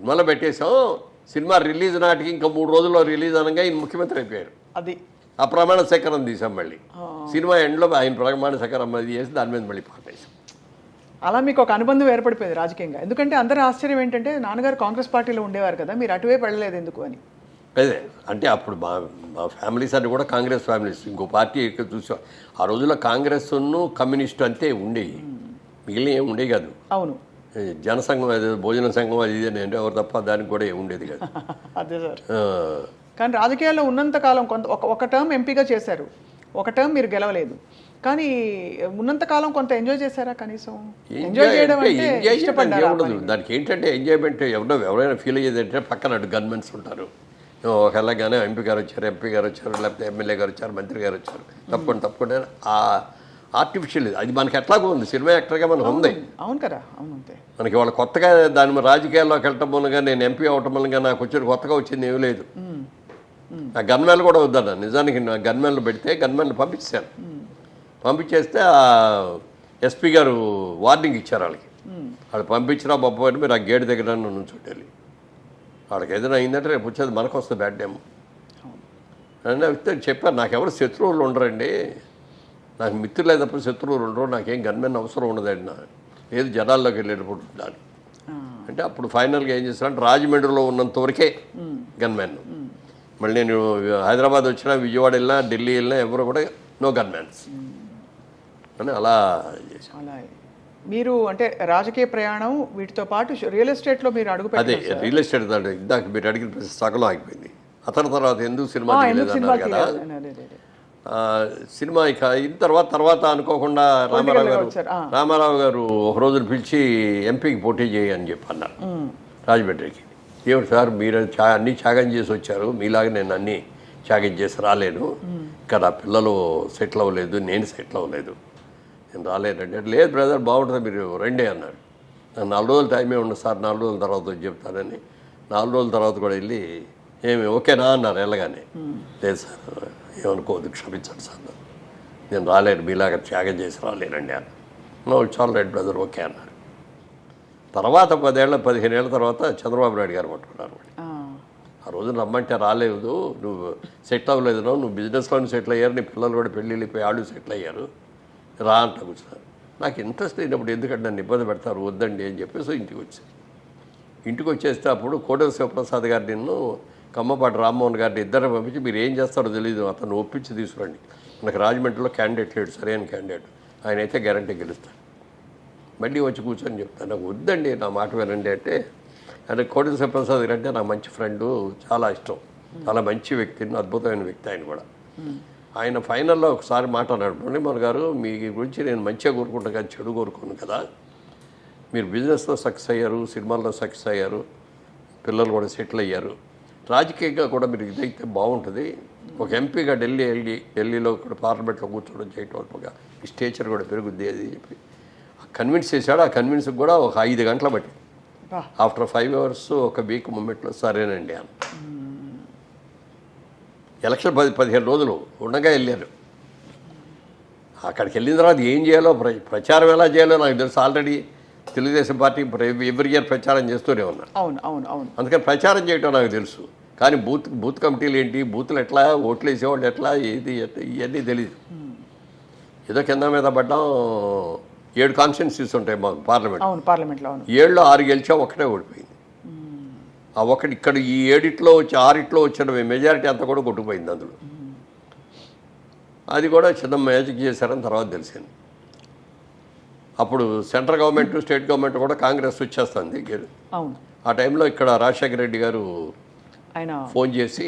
సినిమాలో పెట్టేశాం cinema release నాటికి ఇంకా మూడు రోజుల్లో రిలీజ్ అనగా ఈయన ముఖ్యమంత్రి అయిపోయారు. అది. ఆ ప్రమాణ శేఖరం తీసాం మళ్ళీ. సినిమా ఎండ్లో ఆయన ప్రమాణ శేఖరం అది చేసి దాని మీద మళ్ళీ పాటేసాం అలా మీకు ఒక అనుబంధం ఏర్పడిపోయింది రాజకీయంగా. ఎందుకంటే అందరి ఆశ్చర్యం ఏంటంటే నాన్నగారు కాంగ్రెస్ పార్టీలో ఉండేవారు కదా మీరు అటువైపు వెళ్ళలేదు ఎందుకు అని. అదే అంటే అప్పుడు మా మా ఫ్యామిలీస్ అన్ని కూడా కాంగ్రెస్ ఫ్యామిలీస్. ఇంకో పార్టీ చూసా ఆ రోజుల్లో కాంగ్రెస్ను కమ్యూనిస్ట్ అంతే ఉండేవి మిగిలిన ఏం ఉండేవి కాదు. అవును. జనసంఘం అది భోజన సంఘం అది ఇది అని అంటే ఎవరు తప్ప దానికి కూడా ఉండేది కాదు. అదే సార్. కానీ రాజకీయాల్లో ఉన్నంత కాలం కొంత ఒక ఒక టర్మ్ ఎంపీగా చేశారు. ఒక టర్మ్ మీరు గెలవలేదు. కానీ ఉన్నంత కాలం కొంత ఎంజాయ్ చేశారా కనీసం? ఎంజాయ్ చేయడం అంటే? దానికి ఏంటంటే ఎంజాయ్మెంట్ ఎవరో ఎవరైనా ఫీల్ అయ్యేది అంటే పక్కన అటు గన్మెన్స్ ఉంటారు. ఒకళ్ళగానే ఎంపీ గారు వచ్చారు ఎంపీ గారు వచ్చారు లేకపోతే ఎమ్మెల్యే గారు వచ్చారు మంత్రి గారు వచ్చారు తప్పకుండా తప్పకుండా. ఆ ఆర్టిఫిషియల్ అది మనకి ఎట్లాగో ఉంది. సినిమా యాక్టర్గా మనకు ఉంది. అవును కదా. అవును అంతే. మనకి వాళ్ళ కొత్తగా దాని రాజకీయాల్లోకి వెళ్ళటం మూలంగా నేను ఎంపీ అవటం మూలంగా నాకు వచ్చిన కొత్తగా వచ్చింది ఏమీ లేదు. నా గన్మెన్లు కూడా వద్దన్న నిజానికి నా గన్మెన్లు పెడితే గన్మెన్లు పంపించాను పంపించేస్తే ఆ ఎస్పీ గారు వార్నింగ్ ఇచ్చారు వాళ్ళకి. వాళ్ళు పంపించినా బొప్పని మీరు ఆ గేట్ దగ్గర నుంచోటి వెళ్ళి వాళ్ళకి ఏదైనా అయిందంటే రేపు వచ్చేది మనకు వస్తుంది బ్యాడ్ టైం అని చెప్పారు. నాకు ఎవరు శత్రువులు ఉండరండి. నాకు మిత్రులే తప్ప శత్రువులు ఉండరు నాకేం గన్మెన్ అవసరం ఉండదండి నా. లేదు జనాల్లోకి వెళ్ళేటప్పుడు ఉండాలి. అంటే అప్పుడు ఫైనల్గా ఏం చేశారంటే రాజమండ్రిలో ఉన్నంత వరకే గన్మెన్. మళ్ళీ నేను హైదరాబాద్ వచ్చినా విజయవాడ వెళ్ళినా ఢిల్లీ వెళ్ళినా ఎవరు కూడా నో గన్మెన్స్. అని అలా చేశాను. మీరు అంటే రాజకీయ ప్రయాణం వీటితో పాటు రియల్ ఎస్టేట్లో మీరు అడుగు అదే రియల్ ఎస్టేట్ ఇందాక మీరు అడిగిన ప్రశ్న సగం ఆగిపోయింది. అతని తర్వాత ఎందుకు సినిమా కదా. సినిమా ఇక అయిన తర్వాత తర్వాత అనుకోకుండా రామారావు గారు. రామారావు గారు ఒక రోజున పిలిచి ఎంపీకి పోటీ చేయి అని చెప్పి అన్నారు రాజమండ్రికి. ఏమిటి సార్ మీరు చా అన్నీ త్యాగం చేసి వచ్చారు. మీలాగా నేను అన్నీ త్యాగం చేసి రాలేను. ఇక్కడ పిల్లలు సెటిల్ అవ్వలేదు నేను సెటిల్ అవ్వలేదు. నేను రాలేనండి అంటే, లేదు బ్రదర్ బాగుంటుంది మీరు రండి అన్నాడు నాకు నాలుగు రోజులు టైమే ఉండదు సార్ నాలుగు రోజుల తర్వాత వచ్చి చెప్తానని. నాలుగు రోజుల తర్వాత కూడా వెళ్ళి ఏమి ఓకేనా అన్నారు వెళ్ళగానే. లేదు సార్ ఏమనుకోవద్దు క్షమించండి సార్. నేను రాలేను మీలాగా త్యాగం చేసి రాలేనండి అన్న నో చాలా రైట్ బ్రదర్ ఓకే అన్నారు. తర్వాత పదేళ్ళ పదిహేను ఏళ్ళ తర్వాత చంద్రబాబు నాయుడు గారు పట్టుకున్నారు. ఆ, రోజు రమ్మంటే రాలేదు నువ్వు సెటిల్ అవ్వలేదు నువ్వు బిజినెస్లోనే సెటిల్ అయ్యారు నీ పిల్లలు కూడా పెళ్ళి వెళ్ళిపోయి వాళ్ళు సెటిల్ అయ్యారు. రా అంట కూర్చున్నారు. నాకు ఇంట్రెస్ట్ అయినప్పుడు ఎందుకంటే నన్ను ఇబ్బంది పెడతారు వద్దండి అని చెప్పేసి ఇంటికి వచ్చాను ఇంటికి వచ్చేస్తే అప్పుడు కోటల శివప్రసాద్ గారు నిన్ను కమ్మపాటి రామ్మోహన్ గారిని ఇద్దరు పంపించి మీరు ఏం చేస్తారో తెలియదు అతను ఒప్పించి తీసుకురండి. నాకు రాజమండ్రిలో క్యాండిడేట్ లేడు సరైన క్యాండిడేట్ ఆయన అయితే గ్యారంటీ గెలుస్తాడు. మళ్ళీ వచ్చి కూర్చొని చెప్తాను. నాకు వద్దండి నా మాట వినండి అంటే ఆయన కోటి శివప్రసాద్ గారు అంటే నా మంచి ఫ్రెండు చాలా ఇష్టం. చాలా మంచి వ్యక్తి అద్భుతమైన వ్యక్తి ఆయన కూడా. ఆయన ఫైనల్లో ఒకసారి మాట్లాడాడు అన్నాడు గారు మీ గురించి నేను మంచిగా కోరుకుంటా కానీ చెడు కోరుకోను కదా. మీరు బిజినెస్లో సక్సెస్ అయ్యారు సినిమాల్లో సక్సెస్ అయ్యారు పిల్లలు కూడా సెటిల్ అయ్యారు. రాజకీయంగా కూడా మీరు ఇదైతే బాగుంటుంది. ఒక ఎంపీగా ఢిల్లీ వెళ్ళి ఢిల్లీలో కూడా పార్లమెంట్లో కూర్చోవడం చేయటం ఒక ఈ స్టేచర్ కూడా పెరుగుద్ది అది చెప్పి. కన్విన్స్ చేశాడు. ఆ కన్విన్స్ కూడా ఒక ఐదు గంటల బట్టి. ఆఫ్టర్ ఫైవ్ అవర్స్ ఒక వీక్ మూమెంట్లో సరేనండి అని ఎలక్షన్ పది పదిహేను రోజులు ఉండగా వెళ్ళారు. అక్కడికి వెళ్ళిన తర్వాత ఏం చేయాలో ప్ర ప్రచారం ఎలా చేయాలో నాకు తెలుసు. Already Telugu Desam party every year ప్రచారం చేస్తూనే ఉన్నారు. అవును అవును అవును. అందుకని ప్రచారం చేయటం నాకు తెలుసు. కానీ బూత్ బూత్ కమిటీలు ఏంటి? బూత్లు ఎట్లా? ఓట్లు వేసేవాళ్ళు ఎట్లా? ఏది ఇవన్నీ తెలియదు ఏదో కింద మీద పడ్డాం ఏడు కాన్స్టిట్యున్సీస్ ఉంటాయి మాకు పార్లమెంట్ అవును పార్లమెంట్లో ఏళ్ళు ఆరు గెలిచా ఒకటే ఓడిపోయింది. ఆ ఒకటి ఇక్కడ ఈ ఏడిట్లో వచ్చి ఆరిట్లో వచ్చిన మెజారిటీ అంతా కూడా కొట్టుకుపోయింది అందులో. అది కూడా చిన్న మ్యాజిక్ చేశారని తర్వాత తెలిసింది. అప్పుడు సెంట్రల్ గవర్నమెంట్ స్టేట్ గవర్నమెంట్ కూడా కాంగ్రెస్ వచ్చేస్తుంది ఆ టైంలో ఇక్కడ రాజశేఖర రెడ్డి గారు ఆయన ఫోన్ చేసి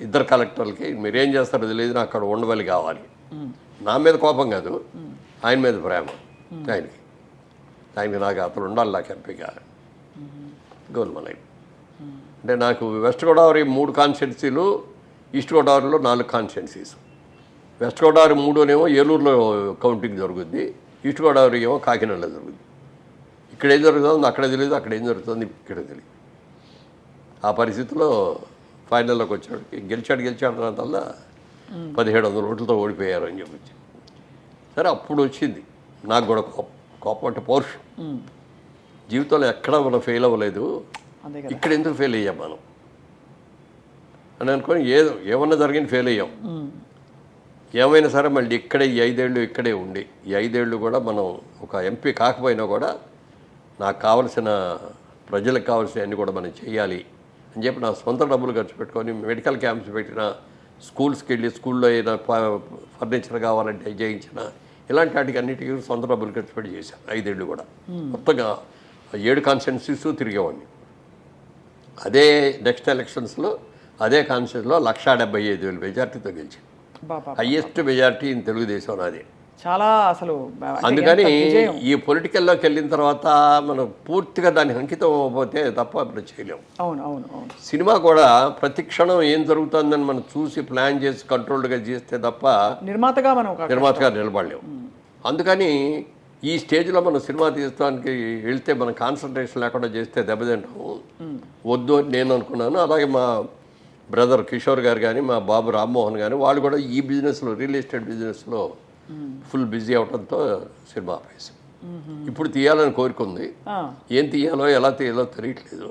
ఇద్దరు కలెక్టర్లకి మీరేం చేస్తారో తెలియదు నాకు అక్కడ ఉండవల్లి కావాలి. నా మీద కోపం కాదు ఆయన మీద ప్రేమ. ఆయనకి. ఆయనకి నాకు అతను ఉండాలి నాకు ఎంపీగా. గోల్మలై అంటే నాకు వెస్ట్ గోదావరి మూడు కాన్స్టిట్యున్సీలు ఈస్ట్ గోదావరిలో నాలుగు కాన్స్టిట్యున్సీస్. వెస్ట్ గోదావరి మూడునేమో ఏలూరులో కౌంటింగ్ జరుగుద్ది ఈస్ట్ గోదావరి ఏమో కాకినాడలో జరుగుద్ది. ఇక్కడ ఏం జరుగుతుందో అక్కడే తెలియదు అక్కడ ఏం జరుగుతుంది ఇక్కడ తెలియదు. ఆ పరిస్థితిలో ఫైనల్లోకి వచ్చాడు. గెలిచాడు గెలిచాడు అన్నదల్లా పదిహేడు వందల ఓట్లతో ఓడిపోయారు అని చెప్పొచ్చు. సరే అప్పుడు వచ్చింది. నాకు కూడా కోపం కోపం అంటే పౌరుషం. జీవితంలో ఎక్కడా మనం ఫెయిల్ అవ్వలేదు. ఇక్కడ ఎందుకు ఫెయిల్ అయ్యాం మనం? అని అనుకొని ఏదో ఏమన్నా జరిగింది ఫెయిల్ అయ్యాం. ఏమైనా సరే మళ్ళీ ఇక్కడే ఈ ఐదేళ్ళు ఇక్కడే ఉండి ఈ ఐదేళ్ళు కూడా మనం ఒక ఎంపీ కాకపోయినా కూడా నాకు కావలసిన ప్రజలకు కావాల్సిన అన్ని కూడా మనం చేయాలి. అని చెప్పి నా సొంత డబ్బులు ఖర్చు పెట్టుకొని మెడికల్ క్యాంప్స్ పెట్టిన స్కూల్స్కి వెళ్ళి స్కూల్లో ఏదైనా ఫర్నిచర్ కావాలంటే చేయించిన ఇలాంటి వాటికి అన్నిటికీ సొంత డబ్బులు ఖర్చు పెట్టి చేశాను. ఐదేళ్ళు కూడా. మొత్తంగా ఏడు కాన్స్టిట్యున్సీస్ తిరిగేవాడిని. అదే నెక్స్ట్ ఎలక్షన్స్లో అదే కాన్స్టిట్యూన్స్లో లక్షా డెబ్బై ఐదు వేలు మెజార్టీతో గెలిచింది హయ్యెస్ట్ మెజార్టీ ఇన్ తెలుగుదేశం నాది. చాలా అసలు అందుకని ఈ పొలిటికల్లోకి వెళ్ళిన తర్వాత మనం పూర్తిగా దానికి అంకితం అవ్వకపోతే తప్ప మనం చేయలేం. అవును అవును అవును. సినిమా కూడా ప్రతి క్షణం ఏం జరుగుతుందని మనం చూసి ప్లాన్ చేసి కంట్రోల్డ్గా చేస్తే తప్ప నిర్మాతగా మనం నిర్మాతగా నిలబడలేం. అందుకని ఈ స్టేజ్లో మనం సినిమా తీయడానికి వెళ్తే మనం కాన్సన్ట్రేషన్ లేకుండా చేస్తే దెబ్బతింటాము వద్దు అని నేను అనుకున్నాను. అలాగే మా బ్రదర్ కిషోర్ గారు కానీ మా బాబు రామ్మోహన్ కానీ వాళ్ళు కూడా ఈ బిజినెస్లో రియల్ ఎస్టేట్ బిజినెస్లో ఫుల్ బిజీ అవడంతో సినిమా ఆపేసి. ఇప్పుడు తీయాలని కోరుకుంది ఏం తీయాలో ఎలా తీయాలో తెలియట్లేదు.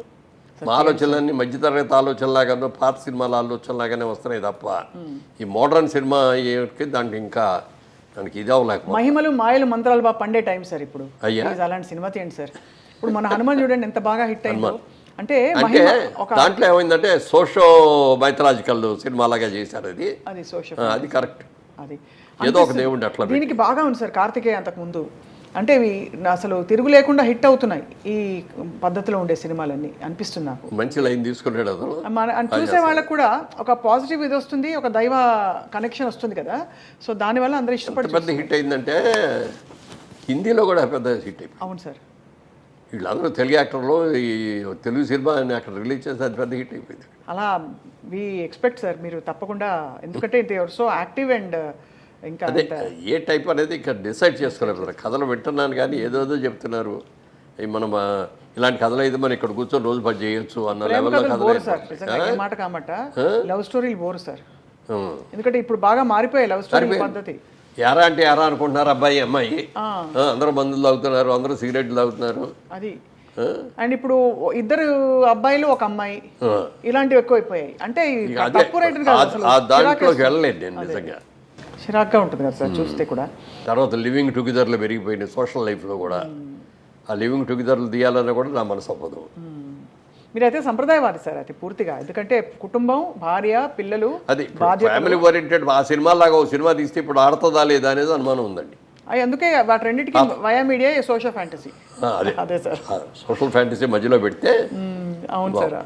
మా ఆలోచనలన్నీ మధ్యతరగతి ఆలోచనలాగానో పాత సినిమాల ఆలోచనలాగానే వస్తున్నాయి తప్ప ఈ మోడర్న్ సినిమా ఏమిటి దానికి ఇంకా దానికి ఇది అవ్వలేకపోతే మహిమలు మాయలు మంత్రాలు బాగా పండే టైం సార్ ఇప్పుడు. అయ్యా. అలాంటి సినిమా తీయండి సార్. ఇప్పుడు మన హనుమాన్ చూడండి ఎంత బాగా హిట్ అయిందో. అంటే అంటే దాంట్లో ఏమైందంటే సోషో మైథలాజికల్ సినిమా లాగా చేశారు అది. అది సోషల్ ఆ, అది కరెక్ట్. అది. ఏదో ఒక అట్లా. దీనికి బాగా ఉంది సార్ కార్తికేయ అంతకు ముందు అంటే ఇవి అసలు తిరుగు లేకుండా హిట్ అవుతున్నాయి ఈ పద్ధతిలో ఉండే సినిమాలన్నీ అనిపిస్తుంది నాకు. మంచి లైన్ తీసుకున్నాడు అతను. మన చూసే వాళ్ళకు కూడా ఒక పాజిటివ్ ఇది వస్తుంది ఒక దైవ కనెక్షన్ వస్తుంది కదా. సో దానివల్ల అందరూ ఇష్టపడి పెద్ద హిట్ అయిందంటే హిందీలో కూడా పెద్ద హిట్ అయిపోయింది. అవును సార్. వీళ్ళందరూ తెలుగు యాక్టర్లు ఈ తెలుగు సినిమా అక్కడ రిలీజ్ చేస్తే అది పెద్ద హిట్ అయిపోయింది. అలా వి ఎక్స్పెక్ట్ సార్ మీరు తప్పకుండా ఎందుకంటే ఇది సో యాక్టివ్ అండ్ ఇంకా అదే ఏ టైప్ అనేది ఇక్కడ డిసైడ్ చేసుకోలేదు కథలు వింటున్నాను కానీ ఏదోదో చెప్తున్నారు. మనం ఇలాంటి కథలు అయితే మనం ఇక్కడ కూర్చొని రోజు పని చేయొచ్చు అన్న లెవెల్లో కథలు మాట కామాట లవ్ స్టోరీలు బోరు సార్. ఎందుకంటే ఇప్పుడు బాగా మారిపోయాయి లవ్ స్టోరీ. పద్ధతి. ఎరా అంటే ఎరా అనుకుంటున్నారు అబ్బాయి అమ్మాయి. అందరూ మందులు తాగుతున్నారు అందరూ సిగరెట్లు తాగుతున్నారు. అది? అండ్ ఇప్పుడు ఇద్దరు అబ్బాయిలు ఒక అమ్మాయి. ఇలాంటివి ఎక్కువైపోయాయి. అంటే రేటు దాంట్లోకి వెళ్ళలేదు నేను నిజంగా. చిరాగ్గా ఉంటుంది కదా సార్ చూస్తే కూడా. తర్వాత లివింగ్ టుగెదర్లో పెరిగిపోయినాయి సోషల్ లైఫ్లో కూడా ఆ లివింగ్ టుగెదర్లు తీయాలన్నా కూడా నా మనసు అవ్వదు. మీరైతే సంప్రదాయవాది సార్ అది పూర్తిగా. ఎందుకంటే కుటుంబం భార్య పిల్లలు అది ఫ్యామిలీ ఓరియంటెడ్ ఆ సినిమా లాగా ఓ సినిమా తీస్తే ఇప్పుడు ఆడుతుందా లేదా అనేది అనుమానం ఉందండి. అవి అందుకే వాటి రెండింటికి వయా మీడియా సోషల్ ఫ్యాంటసీ? అదే. అదే సార్. సోషల్ ఫ్యాంటసీ మధ్యలో పెడితే అవును సార్.